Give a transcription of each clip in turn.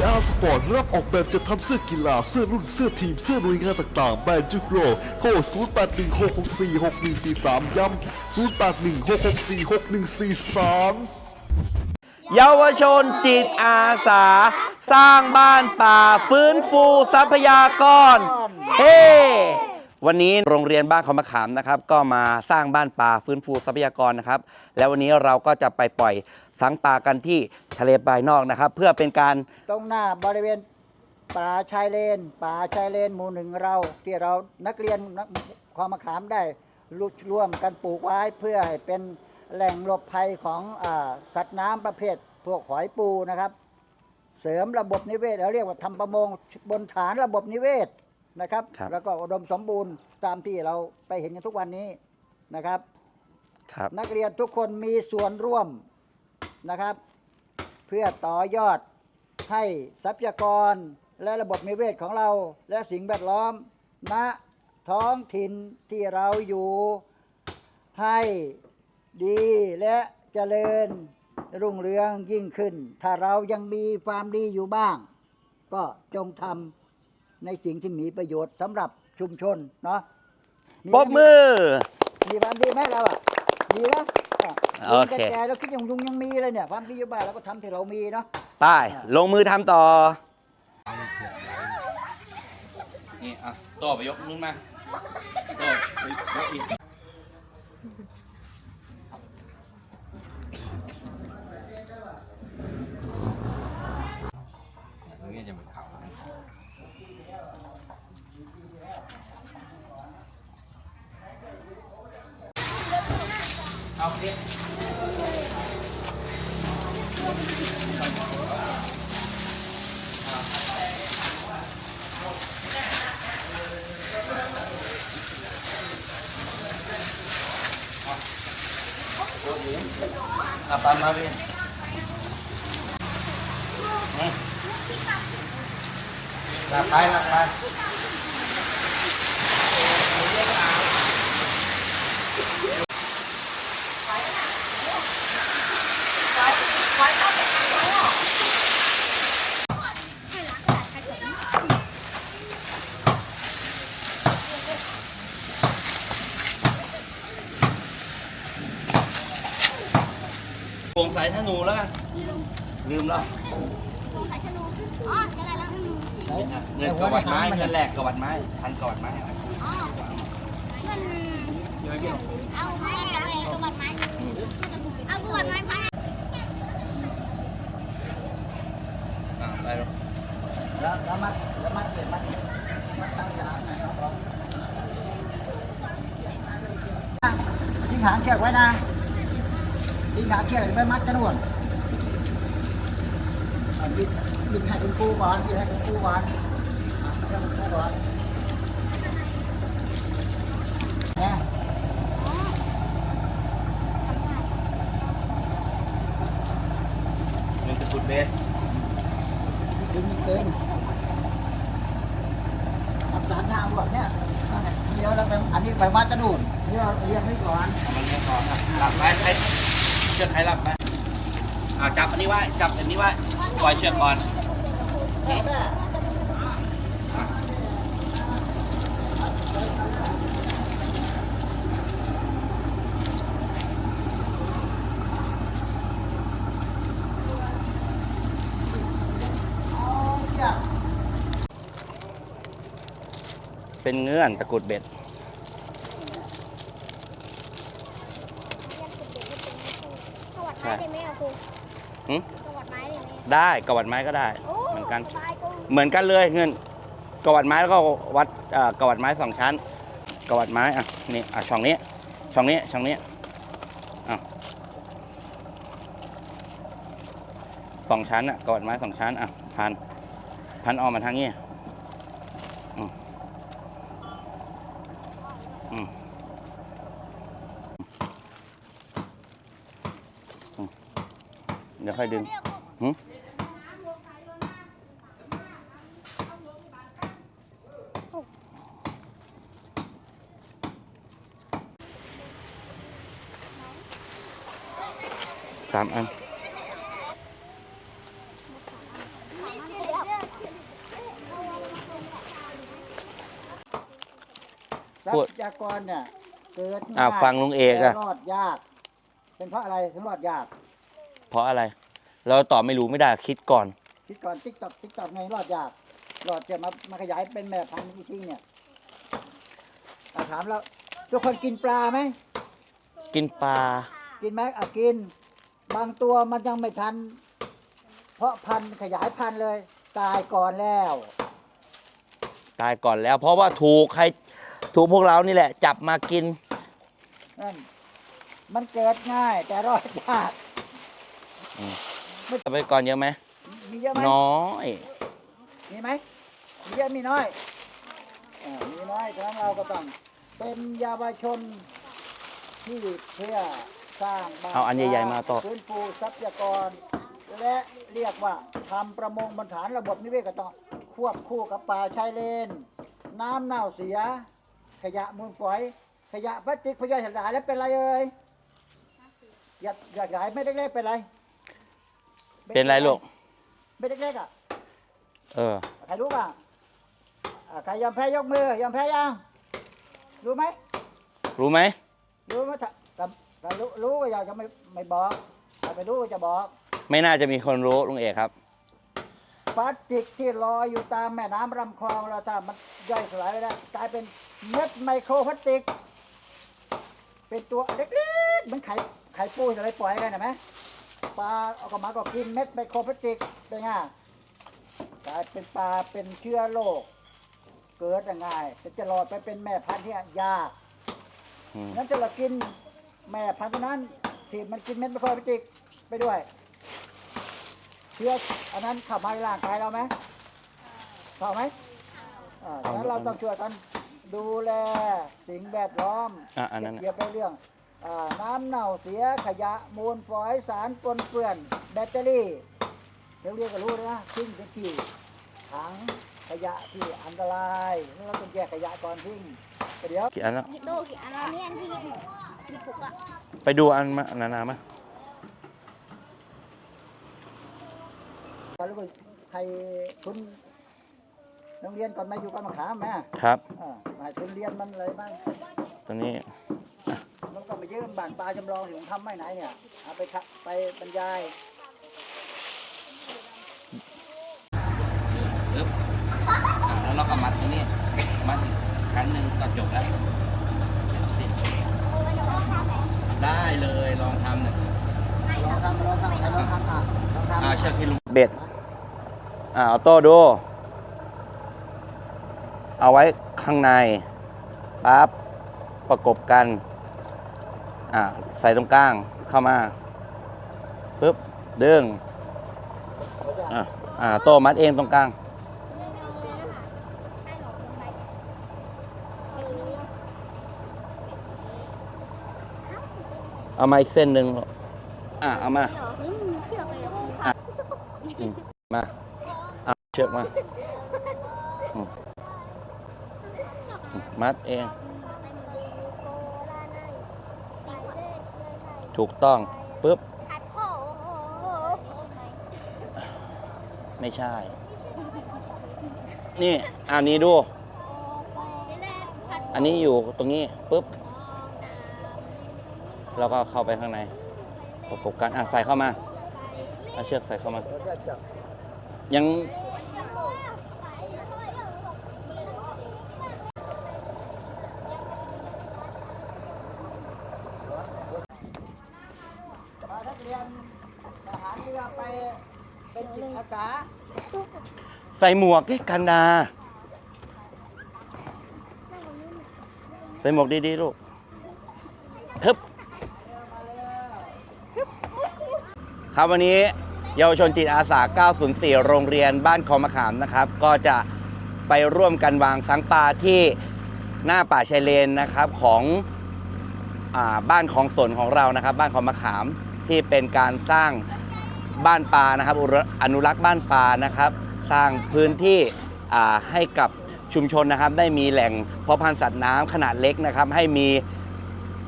VR Sport รับออกแบบจะทำเสื้อกีฬา เสื้อรุ่น เสื้อทีม เสื้อหน่วยงานต่างๆ แบรนด์จุกโรโทร0816646143 ย้ำ 0816646143เยาวชนจิตอาสา สร้างบ้านป่าฟื้นฟูทรัพยากร เฮ้ วันนี้โรงเรียนบ้านเขามะขามนะครับ ก็มาสร้างบ้านป่าฟื้นฟูทรัพยากรนะครับ แล้ววันนี้เราก็จะไปปล่อย สังปลากันที่ทะเลปลายนอกนะครับ เพื่อเป็นการตรงหน้าบริเวณป่าชายเลนป่าชายเลนหมู่หนึ่งเรา ที่เรานักเรียนนักความมะขามได้รุร่วมกันปลูกไว้เพื่อให้เป็นแหล่งหลบภัยของอาสัตว์น้ำประเภท พวกหอยปูนะครับ เสริมระบบนิเวศเราเรียกว่าทำประมงบนฐานระบบนิเวศนะครับครับแล้วก็อุดมสมบูรณ์ตามที่เราไปเห็นกันทุกวันนี้นะครับครับนักเรียนทุกคนมีส่วนร่วม นะครับ เพื่อต่อยอดให้ทรัพยากรและระบบนิเวศของเราและสิ่งแวดล้อมณท้องถิ่นที่เราอยู่ ให้ดีและเจริญรุ่งเรืองยิ่งขึ้น ถ้าเรายังมีความดีอยู่บ้าง ก็จงทำในสิ่งที่มีประโยชน์สำหรับชุมชนเนาะปรบมือ มีความดีไหมเราอะ ดีนะะ โอเค แก่ๆเราคิดอย่างลุงยังมีเลยเนี่ยความดีอยู่บ้านเราก็ทำที่เรามีเนาะไปลงมือทำต่อ นี่อะต่อไปยกนึงมาต่อยกอีกเอาเรียก เอาตามมาพี่หลับไปหลับไป วงสายธนูแล้วกัน ลืมแล้ววงสายธนูอ๋อจะได้แล้วธนูเงินกวัดไม้เงินแหลกกวัดไม้พันกวัดไม้อ๋อเงินเอาไม้อะไรกวัดไม้เอากวัดไม้พันอ่าไปแล้วแล้วแล้วมัดแล้วมัดเก็บมัดมัดตั้งยาวหน่อยครับผมทิ้งหางเชือกไว้นะทิ้งหางเชือกไว้มัดกระนวดอะ บิดบิดให้คุณครูก่อนบิดให้คุณครูก่อนให้คุณครูก่อนเนี่ยเงินตะกรุดเบสดึงมันเกินอับสารทางก่อนเนี่ยเดี๋ยวเราไปอันนี้ไปมัดกระนวดเดี๋ยวเรียงให้ก่อนเอามันเงี้ยก่อนครับหลับไปใครเชือกใครหลับไป อ่าจับอันนี้ไว้ จับอันนี้ไว้ ปล่อยเชือกก่อนนี่อะเนี่ยเป็นเงื่อนตะกรุดเบ็ด กวัดไม้ได้ไหมอะครู หึ กวัดไม้ได้ไหมได้กวัดไม้ก็ได้โอ้เหมือนกัน สบายกูเหมือนกันเลยเงินกวัดไม้แล้วก็วัดเอ่อกวัดไม้สองชั้นกวัดไม้อะนี่อะช่องนี้ช่องนี้ช่องนี้อะสองชั้นอะกวัดไม้สองชั้นอะพันพันออกมาทางนี้ ค่อยดึงหึสามอันรัพยากรเนี่ยเกิดอ่าฟังลุงเอกอะรอดยาก เป็นเพราะอะไรถึงรอดยาก เพราะอะไร เราตอบไม่รู้ไม่ได้คิดก่อน คิดก่อนติ๊กตอกติ๊กตอกไงรอดยากรอดจะมามาขยายเป็นแม่พันธุ์จริงๆเนี่ยอะถามแล้วทุกคนกินปลาไหมกินปลา กินไหมอะกิน บางตัวมันยังไม่ทัน เพราะพันธุ์ขยายพันธุ์เลย ตายก่อนแล้ว ตายก่อนแล้ว เพราะว่าถูกใครถูกพวกเรานี่แหละ จับมากิน นั่นมันเกิดง่ายแต่รอดยาก ไปก่อนเยอะไหมมีเยอะไหมน้อย มีไหมมีเยอะมีน้อยอามีน้อยฉะนั้นเราก็ต้องเป็นเยาวชนที่เพื่อสร้างบ้านเอาอันใหญ่ๆมาต่อ ฟื้นฟูทรัพยากร และเรียกว่าทำประมงบนฐานระบบนิเวศก็ต้องควบคู่กับป่าชายเลน น้ำเน่าเสีย ขยะมูลฝอย ขยะพลาสติกพยาธิสลายแล้วเป็นไรเอ่ยอยากอยากหายไม่เล็กๆเป็นไร เป็นไรลูกไม่เล็กๆอะเออ ใครรู้บ้างอ่าใครยอมแพ้ยกมือยอมแพ้ยังรู้ไหมรู้ไหมรู้ไหมถ้าถ้าถ้ารู้รู้ก็อยากจะไม่ไม่บอกถ้าไม่รู้ก็จะบอกไม่น่าจะมีคนรู้ลุงเอกครับ พลาสติกที่ลอยอยู่ตามแม่น้ำลำคลองเราถ้ามันย่อยสลายไปแล้วกลายเป็นเม็ดไมโครพลาสติก เป็นตัวเล็กๆเหมือนไข่ไข่ปูอะไรปล่อยกันเห็นไหม ปลาเอากระมาก็กินเม็ดไมโครพลาสติกเป็นไงกลายเป็นปลาเป็นเชื้อโรคเกิดยังไงแต่จะรอดไปเป็นแม่พันธุ์ที่ยากอืมงั้นจะเรากินแม่พันธุ์ตัวนั้นที่มันกินเม็ดไมโครพลาสติกไปด้วย เชื้ออันนั้นเข้ามาในร่างกายเราไหมเข้าไหมอ่าดังนั้นเราต้องช่วยกันดูแลสิ่งแวดล้อม อะอันนั้นน่ะ เกี่ยวกับเรื่องอ่า น้ำเน่าเสียขยะมูลฝอยสารปนเปื้อนแบตเตอรี่เดี๋ยวเรียกก็รู้เลยนะทิ้งไปที่ถังขยะที่อันตรายแล้วเราต้องแยกขยะก่อนทิ้งเดี๋ยวกี่อันแล้วโตกี่อันแล้วเนี่ยที่ที่ปลุกอะไปดูอันมาอันนานามาแล้วก็ใครทุนโรงเรียนก่อนมาอยู่กันมาขามแม่ครับอ่าให้ทุนเรียนมันอะไรบ้างตัวนี้มัน ก็มายืมบ้านปลาจำลองที่ผมทำไม่ไหนเนี่ยเอาไปทะไปบรรยายปึ๊บอะแล้วเราก็มัดตรงนี้มัดอีกชั้นหนึ่งก็จบแล้วเสร็จสิ้นได้เลยลองทำหน่อยลองทำลองทำใครลองทำอะลองทำอ่าเชือกที่ลุงเบ็ดอ่าเอาโต้ดู เอาไว้ข้างในปั๊บประกบกัน อ่าใส่ตรงกลางเข้ามาปึ๊บดึงอ่าอ่าโต้มัดเองตรงกลางเอามาอีกเส้นหนึ่งอ่าเอามาเหรออืมมีเครื่องเออืมมาเอาเชือกมามอืมมัดเอง ถูกต้องปุ๊บผัดพ่อโอ้โหไม่ใช่ นี่อันนี้ดูอันนี้อยู่ตรงนี้ปุ๊บแล้วก็เข้าไปข้างในประกบกันอะใส่เข้ามาเอาเชือกใส่เข้ามาเราจะจับยัง พานักเรียนทหารเรือ ไปเป็นจิตอาสาใส่หมวกที่กันดา ใส่หมวกดีๆลูกทึบครับวันนี้เยาวชนจิตอาสา 904 โรงเรียนบ้านคอมะขามนะครับ ก็จะไปร่วมกันวางสังปลาที่หน้าป่าชายเลนนะครับของอบ้านของสนของเรานะครับ บ้านคอมะขามที่เป็นการสร้าง บ้านปลานะครับอนุรักษ์บ้านปลานะครับ สร้างพื้นที่ให้กับชุมชนนะครับได้มีแหล่งเพาะพันธุ์สัตว์น้ำขนาดเล็กนะครับ ให้มี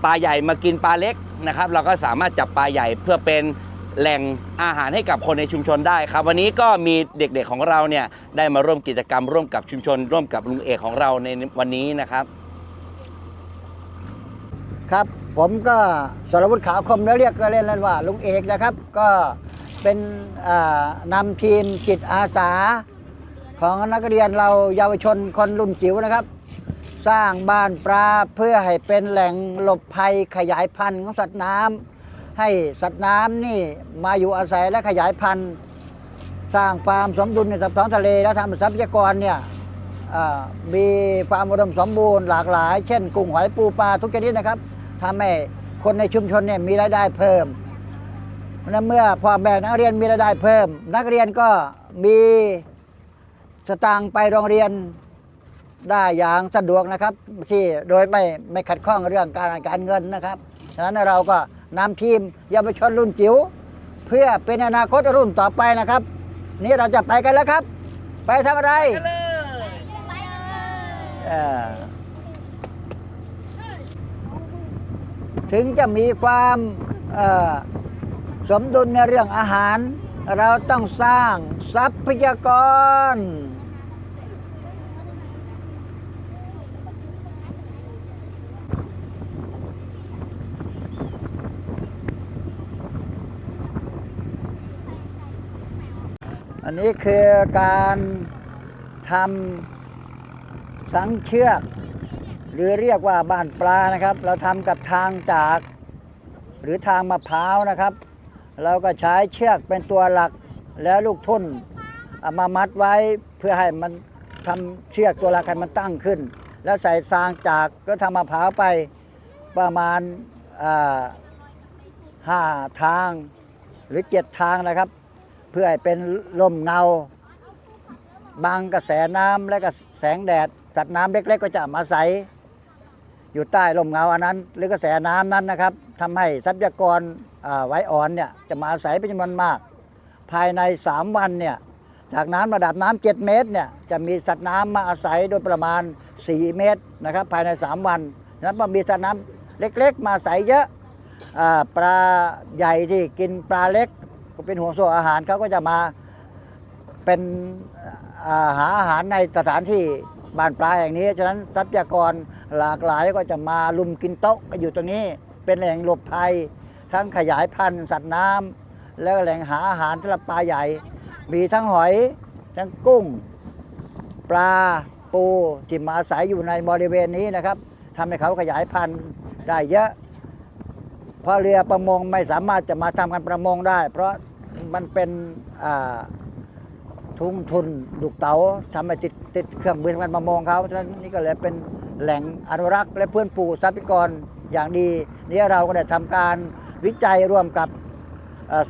ปลาใหญ่มากินปลาเล็กนะครับ เราก็สามารถจับปลาใหญ่เพื่อเป็นแหล่งอาหารให้กับคนในชุมชนได้ครับ วันนี้ก็มีเด็กๆของเราเนี่ยได้มาร่วมกิจกรรม ร่วมกับชุมชน ร่วมกับลุงเอกของเราในวันนี้นะครับ ครับผมก็สรวุฒิขาวคมแล้วเรียกก็เล่นๆว่าลุงเอกนะครับ ก็ เป็นนำทีมจิตอาสา ของนักเรียนเราเยาวชนคนรุ่นจิ๋วนะครับ สร้างบ้านปลาเพื่อให้เป็นแหล่งหลบภัยขยายพันธุ์ของสัตว์น้ำให้สัตว์น้ำนี่มาอยู่อาศัยและขยายพันธุ์ สร้างความสมดุลในท้องทะเลและทำทรัพยากรเนี่ยมีความอุดมสมบูรณ์หลากหลาย เช่นกุ้งหอยปูปลาทุกชนิดนะครับทำให้คนในชุมชนเนี่ยมีรายได้เพิ่ม นั้นเมื่อพ่อแม่นักเรียนมีรายได้เพิ่ม นักเรียนก็มีสตางค์ไปโรงเรียนได้อย่างสะดวกนะครับ ที่โดยไม่ไม่ขัดข้องเรื่องการการเงินนะครับฉะนั้นเราก็นำทีมเยาวชนรุ่นจิ๋วเพื่อเป็นอนาคตรุ่นต่อไปนะครับ นี่เราจะไปกันแล้วครับ ไปทำอะไรไปเลยถึงจะมีความเอ่อ สมดุลในเรื่องอาหาร เราต้องสร้างทรัพยากร อันนี้คือการทำสังเชือก หรือเรียกว่าบ้านปลานะครับ เราทำกับทางจาก หรือทางมะพร้าวนะครับ เราก็ใช้เชือกเป็นตัวหลักแล้วลูกทุ่นเอามามัดไว้เพื่อให้มันทำเชือกตัวหลักให้มันตั้งขึ้น แล้วใส่ซางจากแล้วทำมะพร้าวไปประมาณห้าทางหรือเจ็ดทางนะครับ เพื่อให้เป็นร่มเงาบังกระแสน้ำและก็แสงแดดสัตว์น้ำเล็ก ๆ ก็จะมาใสอยู่ใต้ร่มเงาอันนั้น หรือกระแสน้ำนั้นนะครับทำให้ทรัพยากร ไว้อ่อนเนี่ยจะมาอาศัยเป็นจำนวนมาก ภายใน 3 วันเนี่ยจากน้ำระดับน้ำ7เมตรเนี่ยจะมีสัตว์น้ำมาอาศัยโดยประมาณ 4 เมตรนะครับภายใน 3 วันนั้นพอมีสัตว์น้ำเล็กๆ มาอาศัยเยอะปลาใหญ่ที่กินปลาเล็กก็เป็นห่วงโซ่อาหารเขาก็จะมาเป็นาหาอาหารในสถานที่บ้านปลาแห่งนี้ ฉะนั้นทรัพยากรหลากหลายก็จะมาลุมกินโต๊ะกันอยู่ตรงนี้ เป็นแหล่งหลบภัย ทั้งขยายพันธุ์สัตว์น้ำแล้วแหล่งหาอาหารสำหรับปลาใหญ่ มีทั้งหอย ทั้งกุ้ง ปลาปูที่มาอาศัยอยู่ในบริเวณนี้นะครับทำให้เขาขยายพันธุ์ได้เยอะ เพราะเรือประมงไม่สามารถจะมาทำการประมงได้ เพราะมันเป็นทุ่งทุนดุกเต๋าทำให้ติดติดเครื่องมือทำการประมงเขาฉะนั้นนี่ก็เลยเป็นแหล่งอนุรักษ์ และเพื่อนปูทรัพยากรอย่างดี นี่เราก็ได้ทำการ วิจัยร่วมกับ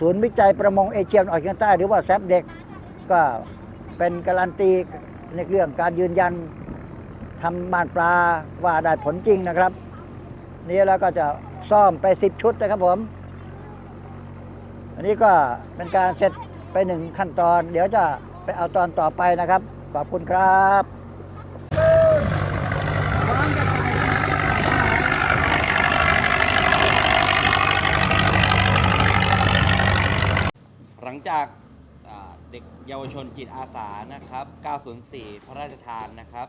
ศูนย์วิจัยประมงเอเชียตะวันออกเฉียงใต้หรือว่าแซฟเด็กก็เป็นการันตีในเรื่องการยืนยันทำบานปลาว่าได้ผลจริงนะครับ นี่เราก็จะซ่อมไปสิบชุดนะครับผม อันนี้ก็เป็นการเสร็จไปหนึ่งขั้นตอน เดี๋ยวจะไปเอาตอนต่อไปนะครับ ขอบคุณครับ หลังจากอ่า เด็กเยาวชนจิตอาสานะครับ 904 พระราชทานนะครับ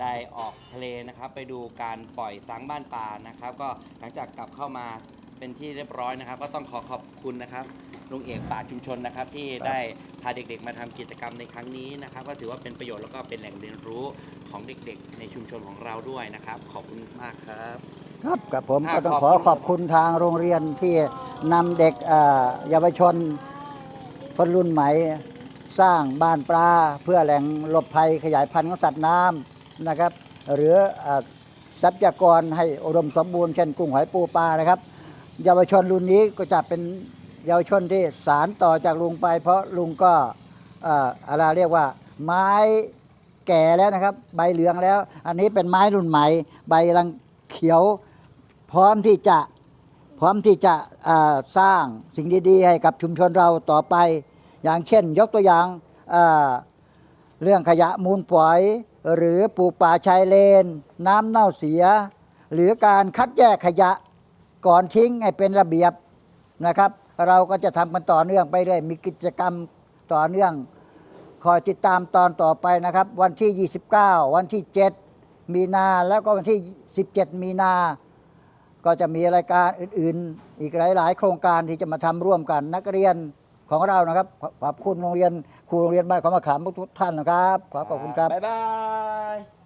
ได้ออกทะเลนะครับ ไปดูการปล่อยสังบ้านปลานะครับ ก็หลังจากกลับเข้ามาเป็นที่เรียบร้อยนะครับ ก็ต้องขอขอบคุณนะครับลุงเอกป่าชุมชนนะครับ ที่ได้พาเด็กๆ มาทำกิจกรรมในครั้งนี้นะครับ ก็ถือว่าเป็นประโยชน์แล้วก็เป็นแหล่งเรียนรู้ของเด็กๆ ในชุมชนของเราด้วยนะครับ ขอบคุณมากครับ ครับกับผมอ่าก็ต้องขอบขอคุณขอบคุณทางโรงเรียนที่นำเด็กอ่าเยาวชนคนรุ่นใหม่ สร้างบ้านปลาเพื่อแหล่งหลบภัยขยายพันธุ์ของสัตว์น้ำนะครับ หรือทรัพยากรให้อุดมสมบูรณ์เช่นกุ้งหอยปูปลานะครับ เยาวชนรุ่นนี้ก็จะเป็นเยาวชนที่สารต่อจากลุงไป เพราะลุงก็อะไรเรียกว่า ไม้แก่แล้วนะครับ ใบเหลืองแล้ว อันนี้เป็นไม้รุ่นใหม่ใบกำลังเขียว พร้อมที่จะพร้อมที่จะสร้างสิ่งดีๆให้กับชุมชนเราต่อไป อย่างเช่น ยกตัวอย่างเรื่องขยะมูลฝอย หรือปลูกป่าชายเลน น้ำเน่าเสีย หรือการคัดแยกขยะก่อนทิ้งให้เป็นระเบียบนะครับ เราก็จะทำกันต่อเนื่องไปเรื่อยมีกิจกรรมต่อเนื่อง คอยติดตามตอนต่อไปนะครับ วันที่ 29 วันที่ 7 มีนาแล้วก็วันที่ 17 มีนา ก็จะมีรายการอื่น ๆ อีกหลาย ๆ โครงการที่จะมาทำร่วมกันนักเรียน ของเรานะครับ ขอบคุณโรงเรียนครูโรงเรียนบ้านของมะขามทุกท่านนะครับ ขอขอบคุณครับ บ๊ายบาย